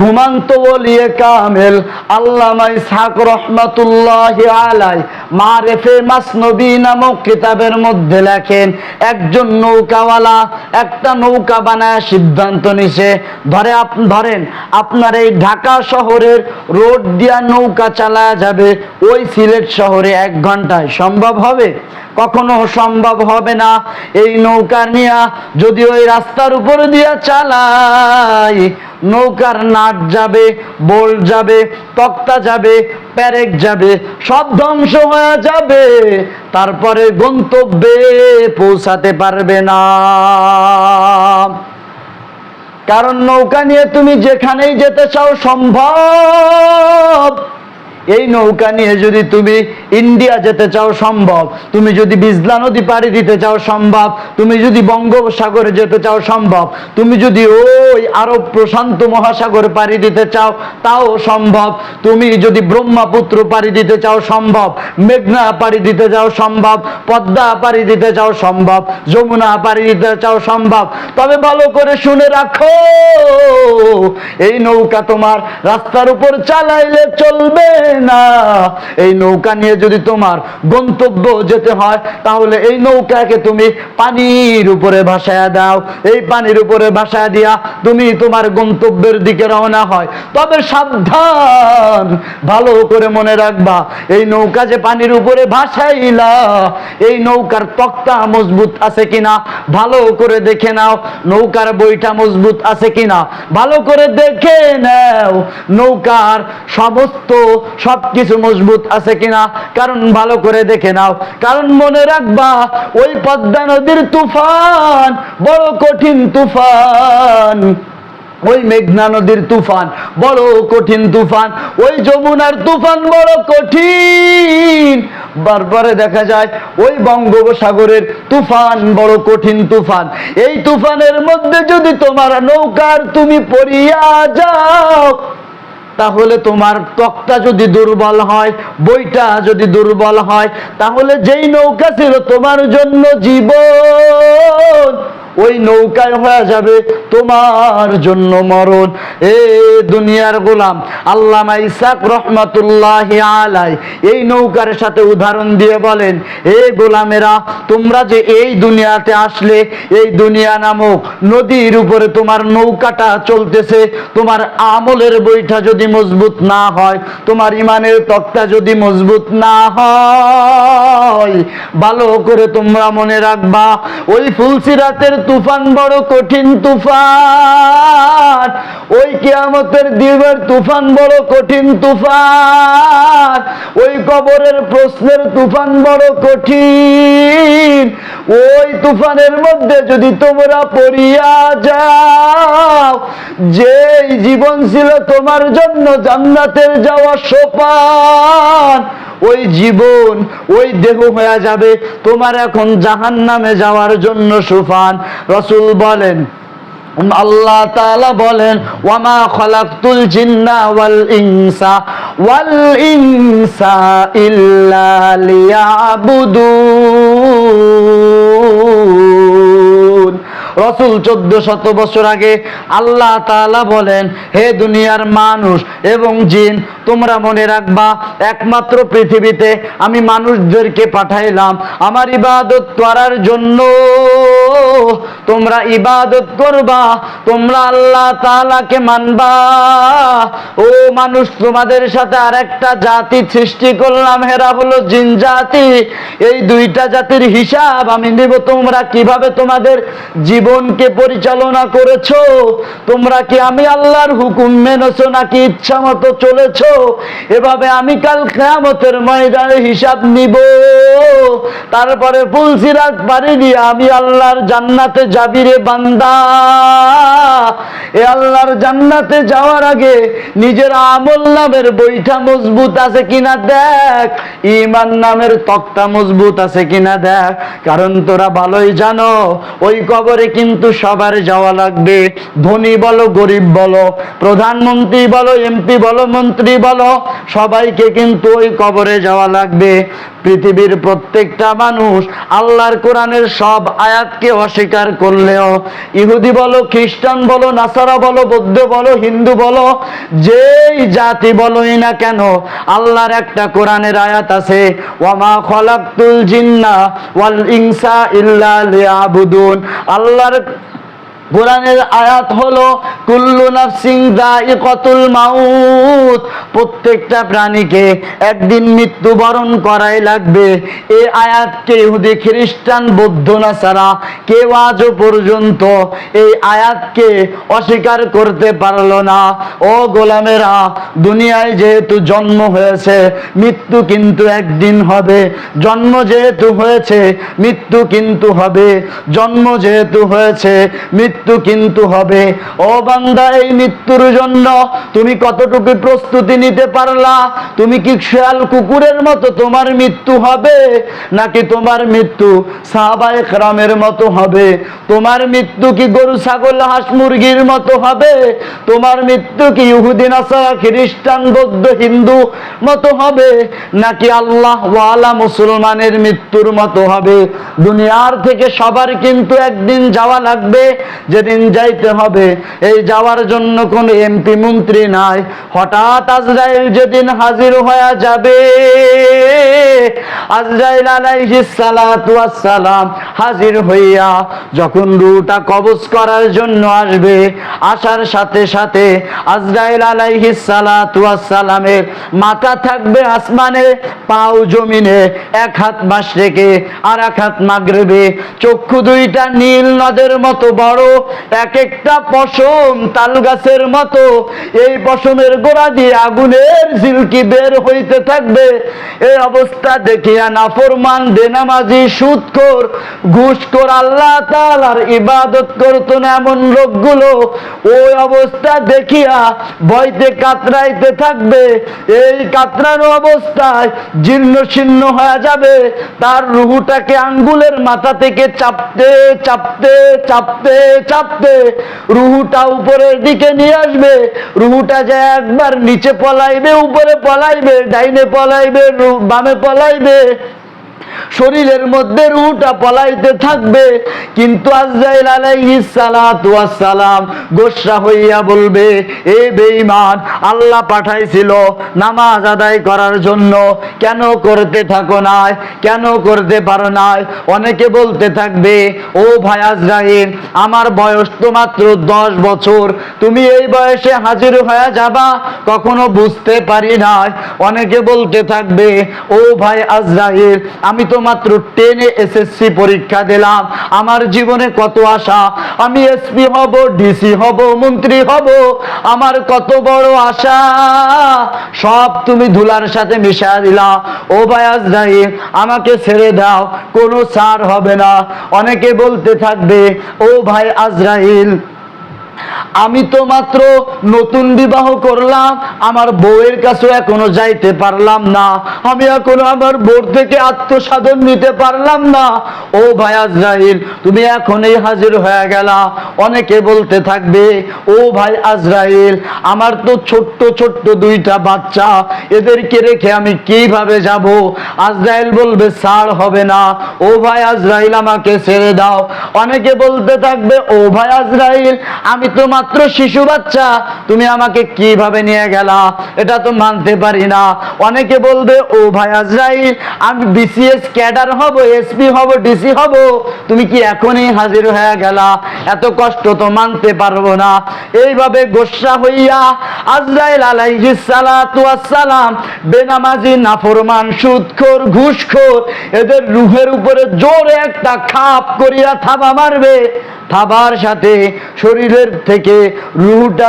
ঘুমান্ত বলিয়ে কামেল আল্লামা ইসহাক রহমাতুল্লাহ আলাই, মারেফে নামক কিতাবের মধ্যে লেখেন, একজন নৌকাওয়ালা একটা নৌকা বানায় সিদ্ধান্ত নিছে। ধরে ধরেন আপনার এই ঢাকা শহরের রোড দিয়া নৌকা চালায়া যাবে, ওই সিলেট শহরে এক ঘন্টায়, সম্ভব হবে? কখনো সম্ভব হবে না। এই নৌকা নিয়া যদি ওই রাস্তার উপর দিয়া চালাই, নৌকার নাট যাবে, বোল যাবে, তক্তা যাবে, প্যারেক যাবে, সব ধ্বংস হয়ে যাবে, তারপরে গন্তব্যে পৌঁছাতে পারবে না। কারণ নৌকা নিয়ে তুমি যেখানেই যেতে চাও সম্ভব। এই নৌকা নিয়ে যদি তুমি ইন্ডিয়া যেতে চাও সম্ভব, তুমি যদি বিজলা নদী পাড়ি দিতে চাও সম্ভব, তুমি যদি বঙ্গোপসাগরে যেতে চাও সম্ভব, তুমি যদি ওই আরব প্রশান্ত মহাসাগরে পাড়ি দিতে চাও, তাও সম্ভব। তুমি যদি ব্রহ্মপুত্র পাড়ি দিতে চাও সম্ভব, মেঘনা পাড়ি দিতে চাও সম্ভব, পদ্মা পাড়ি দিতে চাও সম্ভব, যমুনা পাড়ি দিতে চাও সম্ভব। তবে ভালো করে শুনে রাখো, এই নৌকা তোমার রাস্তার উপর চালাইলে চলবে। না। এই নৌকা নিয়ে যদি তোমার গন্তব্য যেতে হয়, তাহলে এই নৌকাকে তুমি পানির উপরে ভাসায় দাও। এই পানির উপরে ভাসায় দিয়া তুমি তোমার গন্তব্যের দিকে রওনা হয়। তবে সাবধান, ভালো করে মনে রাখবা, এই নৌকা যে পানির উপরে ভাসাইলা, এই নৌকার তক্তা মজবুত আছে কিনা, ভালো করে দেখে নাও, নৌকার বইটা মজবুত আছে কিনা। ভালো করে দেখে নাও, নৌকার সমস্ত সবকিছু মজবুত আছে কিনা? কারণ ভালো করে দেখে নাও। কারণ মনে রাখবা, ওই পদ্মা নদীর তুফান, বড় কঠিন তুফান। ওই মেঘনা নদীর তুফান, বড় কঠিন তুফান। ওই যমুনার তুফান বড় কঠিন। বারবারে দেখা যায়, ওই বঙ্গোপসাগরের তুফান বড় কঠিন তুফান। এই তুফানের মধ্যে যদি তোমার নৌকার তুমি পড়িয়া যাও তাহলে তোমার তক্তা যদি দুর্বল হয়, বইটা যদি দুর্বল হয়, তাহলে যেই নৌকা ছিল তোমার জন্য জীবন। ওই নৌকায় হয়ে যাবে তোমার জন্য মরণ। এ দুনিয়ার গোলাম, আল্লামা ইসাক রহমাতুল্লাহ আলাই এই নৌকার সাথে উদাহরণ দিয়ে বলেন, এ গোলামেরা, তোমরা যে এই দুনিয়াতে আসলে, এই দুনিয়া নামক নদীর উপরে তোমার নৌকাটা চলতেছে, তোমার আমলের বইটা যদি মজবুত না হয়, তোমার ইমানের তক্তা যদি মজবুত না হয়, ভালো করে তোমরা মনে রাখবা, ওই ফুলসিরাতের তুফান বড় কঠিন তুফান। ওই কিয়ামতের দিবের তুফান বড় কঠিন তুফান। ওই কবরের প্রশ্নের তুফান বড় কঠিন। ওই তুফানের মধ্যে যদি তোমরা পড়িয়া যাও, যেই জীবন ছিল তোমার জন্য জান্নাতের যাওয়া সোপান। ওই জীবন, ওই দেহ হয়ে যাবে। তোমার এখন জাহান নামে যাওয়ার জন্য সুফান। রসুল বলেন, আল্লাহ তাআলা বলেন, ওয়ামা খালাকতুল জিন্না ওয়াল ইনসা ওয়াল ইনসা ইল্লা লিয়াবুদুন। রসুল চোদ্দ শত বছর আগে আল্লাহ তাআলা বলেন, হে দুনিয়ার মানুষ এবং জিন, তোমরা মনে রাখবা, একমাত্র পৃথিবীতে আমি মানুষদেরকে পাঠাইলাম। আমার ইবাদত করার জন্য তোমরা ইবাদত করবা, তোমরা আল্লাহ তাআলাকে মানবা। ও মানুষ, তোমাদের সাথে আর একটা জাতি সৃষ্টি করলাম হেরা হলো জিন জাতি। এই দুইটা জাতির হিসাব আমি নেব, তোমরা কীভাবে তোমাদের জীবনকে পরিচালনা করেছ? তোমরা কি আমি আল্লাহর হুকুম মেনেছো নাকি ইচ্ছা মতো চলেছ? এভাবে আমি কাল কেয়ামতের ময়দানে হিসাব নিব। তারপরে ফুলসিরাত পারি দিয়ে আমি আল্লাহর জান্নাতে যাবি রে বান্দা। এ আল্লাহর জান্নাতে যাওয়ার আগে নিজের আমল নামের বইটা মজবুত আছে কিনা দেখ। ইমান নামের তক্তা মজবুত আছে কিনা দেখ। কারণ তোরা ভালোই জানো, ওই কবরে কিন্তু সবার যাওয়া লাগবে। ধনী বলো, গরিব বলো, প্রধানমন্ত্রী বলো, এমপি বলো, মন্ত্রী বলো, সবাইকে কিন্তু ওই কবরে যাওয়া লাগবে। পৃথিবীর প্রত্যেকটা মানুষ আল্লাহর কোরআনের সব আয়াতকে অস্বীকার করলেও, ইহুদি বলো, খ্রিস্টান বলো, নাসারা বলো, বৌদ্ধ বলো, হিন্দু বলো, যেই জাতি বলোই না কেন, আল্লাহর একটা কোরআনের আয়াত আছে, ওয়ামা খলাকতুল জিন্না ওয়াল ইনসা ইল্লা লিয়াবুদুন। আল্লাহর কোরআনের আয়াত হলো, কুল্লু নাফসিং দাইকাতুল মাউত। প্রত্যেকটা প্রাণীকে একদিন মৃত্যুবরণ করাই লাগবে। এই আয়াতকে ইহুদি খ্রিস্টান, বৌদ্ধ, নাসারা, কেউ আজও পর্যন্ত এই আয়াতকে অস্বীকার করতে পারল না। ও গোলামেরা, দুনিয়ায় যেহেতু জন্ম হয়েছে, মৃত্যু কিন্তু একদিন হবে। জন্ম যেহেতু হয়েছে, মৃত্যু কিন্তু হবে। জন্ম যেহেতু হয়েছে, মৃত্যু কিন্তু হবে। ও বান্দা, এই মৃত্যুর জন্য তুমি কতটুকু প্রস্তুতি নিতে পারলা? তুমি কি শেয়াল কুকুরের মতো তোমার মৃত্যু হবে, নাকি তোমার মৃত্যু সাহাবায়ে কেরামের মতো হবে? তোমার মৃত্যু কি গরু, ছাগল, হাঁস, মুরগির মতো হবে? তোমার মৃত্যু কি ইহুদিন আসারা খ্রিস্টান, বৌদ্ধ, হিন্দু মতো হবে, নাকি আল্লাহ ওয়ালা মুসলমানের মৃত্যুর মতো হবে? দুনিয়ার থেকে সবার কিন্তু একদিন যাওয়া লাগবে। যেদিন যাইতে হবে, এই যাওয়ার জন্য কোনো এমপি মন্ত্রী নাই। হঠাৎ আজরাইল যেদিন হাজির হয়ে যাবে, আজরাইল সালাম হাজির হইয়া যখন রুটা কবজ করার জন্য আসবে, আসার সাথে সাথে আজরাইল সালামের মাথা থাকবে আসমানে, পাও জমিনে, এক হাত মাস রেখে আর এক হাত মাগরিবে। চক্ষু দুইটা নীল নদের মতো বড় এক একটা পশম তাল গাছের মতো। এই পশমের গোড়া দিয়ে আগুনের ঝিলকি বের হইতে থাকবে। এই অবস্থা দেখিয়া নাফরমান বেনামাজি সুদখোর ঘুষখোর আল্লাহ তাআলার ইবাদত করতো না এমন লোকগুলো। ওই অবস্থা দেখিয়া ভয়তে কাতরাইতে থাকবে। এই কাতরানো অবস্থায় জীর্ণ শীর্ণ হয়ে যাবে। তার রুহুটাকে আঙ্গুলের মাথা থেকে চাপতে চাপতে চাপতে চাপতে রুহুটা উপরের দিকে নিয়ে আসবে, রুহুটা যে একবার নিচে পলাইবে, উপরে পলাইবে, ডাইনে পলাইবে বামে পলাইবে শরীরের মধ্যে রুটা পলাইতে থাকবে। কিন্তু আজরাইল আলাইহিস সালাতু ওয়াস সালাম গোসা হইয়া বলবে, এ বেঈমান, আল্লাহ পাঠাইছিল নামাজ আদায় করার জন্য। কেন করতে থাকো নাই? কেন করতে পারো নাই? অনেকে বলতে থাকবে, ও ভাই আজরাইল, আমার বয়স তো মাত্র দশ বছর। তুমি এই বয়সে হাজির হয়ে যাবা? কখনো বুঝতে পারি নাই। অনেকে বলতে থাকবে, ও ভাই আজরাইল, আমি তো মাত্র টেনে এসএসসি পরীক্ষা দিলাম। আমার জীবনে কত আশা? আমি এসপি হব ডিসি হব, মন্ত্রী হব। আমার কত বড় আশা? সব তুমি ধুলার সাথে মিশা দিলা। ও ভাই আজরাইল, আমাকে ছেড়ে দাও। কোনো সার হবে না। অনেকে বলতে থাকবে, ও ভাই আজরাইল আমি তো মাত্র নতুন বিবাহ করলাম, আমার বউয়ের কাছে এখনও যাইতে পারলাম না। আমি এখনও আমার বোর থেকে আত্মসাধন নিতে পারলাম না। ও ভাই আজরাইল, তুমি এখনই হাজির হয়ে গেলা। অনেকে বলতে থাকবে, ও ভাই আজরাইল, আমার তো ছোট্ট ছোট্ট দুইটা বাচ্চা, এদেরকে রেখে আমি কীভাবে যাব? আজরাইল বলবে সার হবে না। ও ভাই আজরাইল, আমাকে ছেড়ে দাও। অনেকে বলতে থাকবে, ও ভাই আজরাইল, আমি তো মাত্র শিশু বাচ্চা, তুমি আমাকে কীভাবে নিয়ে গেলা? এটা তো মানতে পারি না। অনেকে বলবে, ও ভাই আজরাইল, আমি বিসিএস ক্যাডার হব এসপি হব ডিসি হব। তুমি কি এখনই হাজির হয়ে গেলা? এত কষ্ট তো মানতে পারব না। এইভাবে গোসা হইয়া আজরাইল আলাইহিস সালাতু ওয়াস সালাম বেনামাজি নাফরমান, সুদখোর, ঘুষখোর, এদের রুহের উপরে জোরে একটা খাপ করিয়া থাবা মারবে। থাবার সাথে শরীরের থেকে রুহটা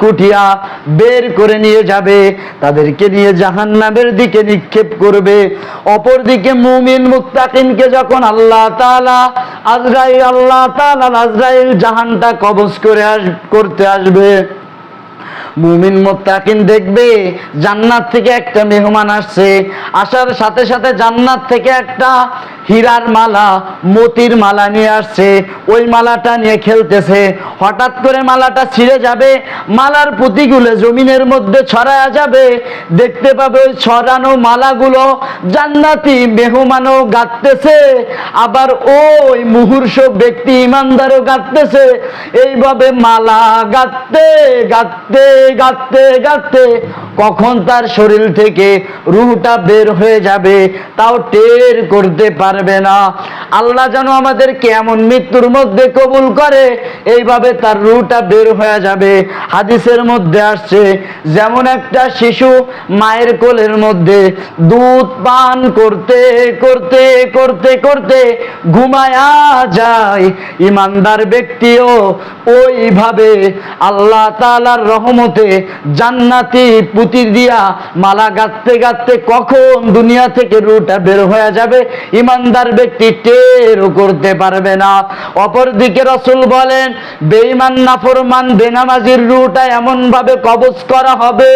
কুটিয়া বের করে নিয়ে যাবে। তাদেরকে নিয়ে জাহান্নামের দিকে নিক্ষেপ করবে। অপর দিকে মুমিন মুত্তাকিনকে যখন আল্লাহ তাআলা, আজরাইল, আল্লাহ তাআলা আজরাইল জাহানটা কবজ করে আস, করতে আসবে। মুমিন মুত্তাকিন দেখবে জান্নাত থেকে একটা মেহমান আসছে। আসার সাথে সাথে জান্নাত থেকে একটা হীরার মালা, মতির মালা নিয়ে আসছে। ওই মালাটা নিয়ে খেলতেছে। হঠাৎ করে মালাটা ছিঁড়ে যাবে, মালার পুঁতিগুলো জমিনের মধ্যে ছড়ায়া যাবে। দেখতে পাবে ওই ছড়ানো মালাগুলো জান্নাতি মেহমানও গাঁততেছে। আবার ওই মুহূর্ষ ব্যক্তি ইমানদারও গাঁততেছে। এইভাবে মালা গাঁততে গাঁততে গাঁততে গাঁততে কখন তার শরীর থেকে রুহটা বের হয়ে যাবে, তাও টের করতে পারবে না। আল্লাহ যেন আমাদেরকে এমন মৃত্যুর মধ্যে কবুল করে, এইভাবে তার রুহটা বের হয়ে যাবে। হাদিসের মধ্যে আসছে, যেমন একটা শিশু মায়ের কোলের মধ্যে দুধ পান করতে করতে করতে করতে ঘুমায়া যায়। ইমানদার ব্যক্তিও ওইভাবে আল্লাহ তালার রহমতে জান্নাতি পুঁতি দিয়া মালা গাঁথতে গাঁথতে কখন দুনিয়া থেকে রুটা বের হয়ে যাবে? ইমানদার ব্যক্তি টেরও করতে পারবে না। অপরদিকে রসুল বলেন, বেঈমান, নাফরমান, বেনামাজির রুটা এমন ভাবে কবজ করা হবে,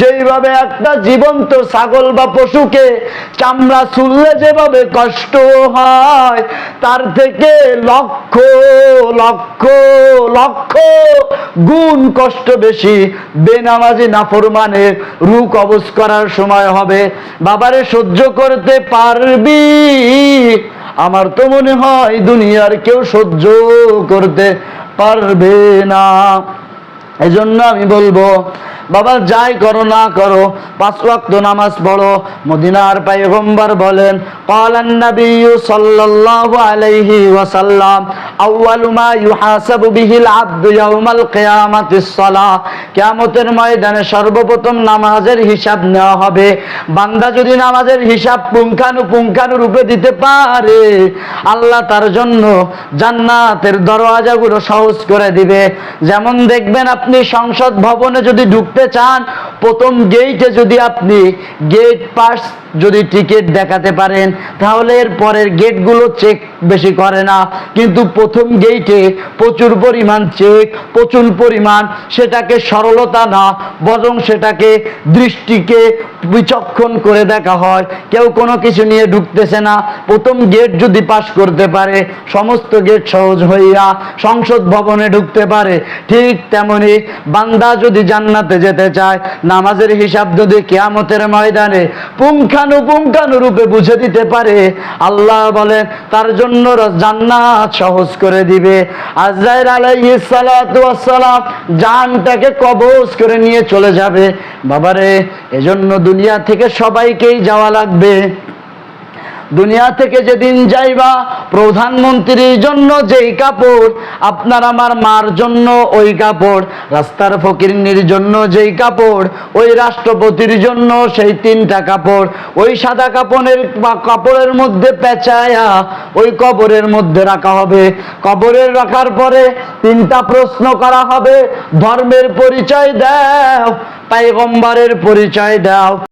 যেইভাবে একটা জীবন্ত ছাগল বা পশুকে চামড়া ছুললে যেভাবে কষ্ট হয়, তার থেকে লক্ষ লক্ষ লক্ষ গুণ কষ্ট বেশি বেনামাজি, নাফরমানের রু কবজ করার সময় হবে। বাবারে, সহ্য করতে পারবি? আমার তো মনে হয় দুনিয়ার কেউ সহ্য করতে পারবে না। এজন্য আমি বলব বাবা, যাই করো, না করো, পাঁচ ওয়াক্ত নামাজ পড়ো। মদিনার পায়গম্বর বলেন ক্বালান নাবিয়্যু সাল্লাল্লাহু আলাইহি ওয়াসাল্লাম, আউয়ালু মা ইউহাসাবু বিহিল আবদু ইয়াউমাল কিয়ামাতিস সালাহ। কিয়ামতের ময়দানে সর্বপ্রথম নামাজের হিসাব নেওয়া হবে। বান্দা যদি নামাজের হিসাব পুঙ্খানু রূপে দিতে পারে, আল্লাহ তার জন্য জান্নাতের দরওয়াজাগুলো সহজ করে দিবে। যেমন দেখবেন আপনি সংসদ ভবনে যদি ঢুকতে চান প্রথম গেইটে যদি আপনি গেট পাস যদি টিকিট দেখাতে পারেন, তাহলে এর পরের গেটগুলো চেক বেশি করে না। কিন্তু প্রথম গেইটে প্রচুর পরিমাণ চেক প্রচুর পরিমাণ সেটাকে সরলতা না, বরং সেটাকে দৃষ্টিকে বিচক্ষণ করে দেখা হয়। কেউ কোনো কিছু নিয়ে ঢুকতেছে না। প্রথম গেট যদি পাস করতে পারে, সমস্ত গেট সহজ হইয়া সংসদ ভবনে ঢুকতে পারে। ঠিক তেমনি বান্দা যদি জান্নাতে যেতে চায়, নামাজের হিসাব যদি কেয়ামতের ময়দানে পুঙ্খানুপুঙ্খানু রূপে বুঝে দিতে পারে। আল্লাহ বলেন, তার জন্য জান্নাত সহজ করে দিবে। আজরাইল আলাইহিস সালাতু ওয়াসসালাম জানটাকে কবজ করে নিয়ে চলে যাবে। বাবারে, এজন্য দুনিয়া থেকে সবাইকেই যাওয়া লাগবে। দুনিয়া থেকে যেদিন যাইবা, প্রধানমন্ত্রীর জন্য যেই কাপড়, আপনার আমার মার জন্য ওই কাপড়, রাস্তার ফকিরনির জন্য যেই কাপড়, ওই রাষ্ট্রপতির জন্য সেই তিনটা কাপড়, ওই সাদা কাপড়ের কাপড়ের মধ্যে পেঁচায়া ওই কবরের মধ্যে রাখা হবে। কবরের রাখার পরে তিনটা প্রশ্ন করা হবে, ধর্মের পরিচয় দাও পাইগম্বারের পরিচয় দাও।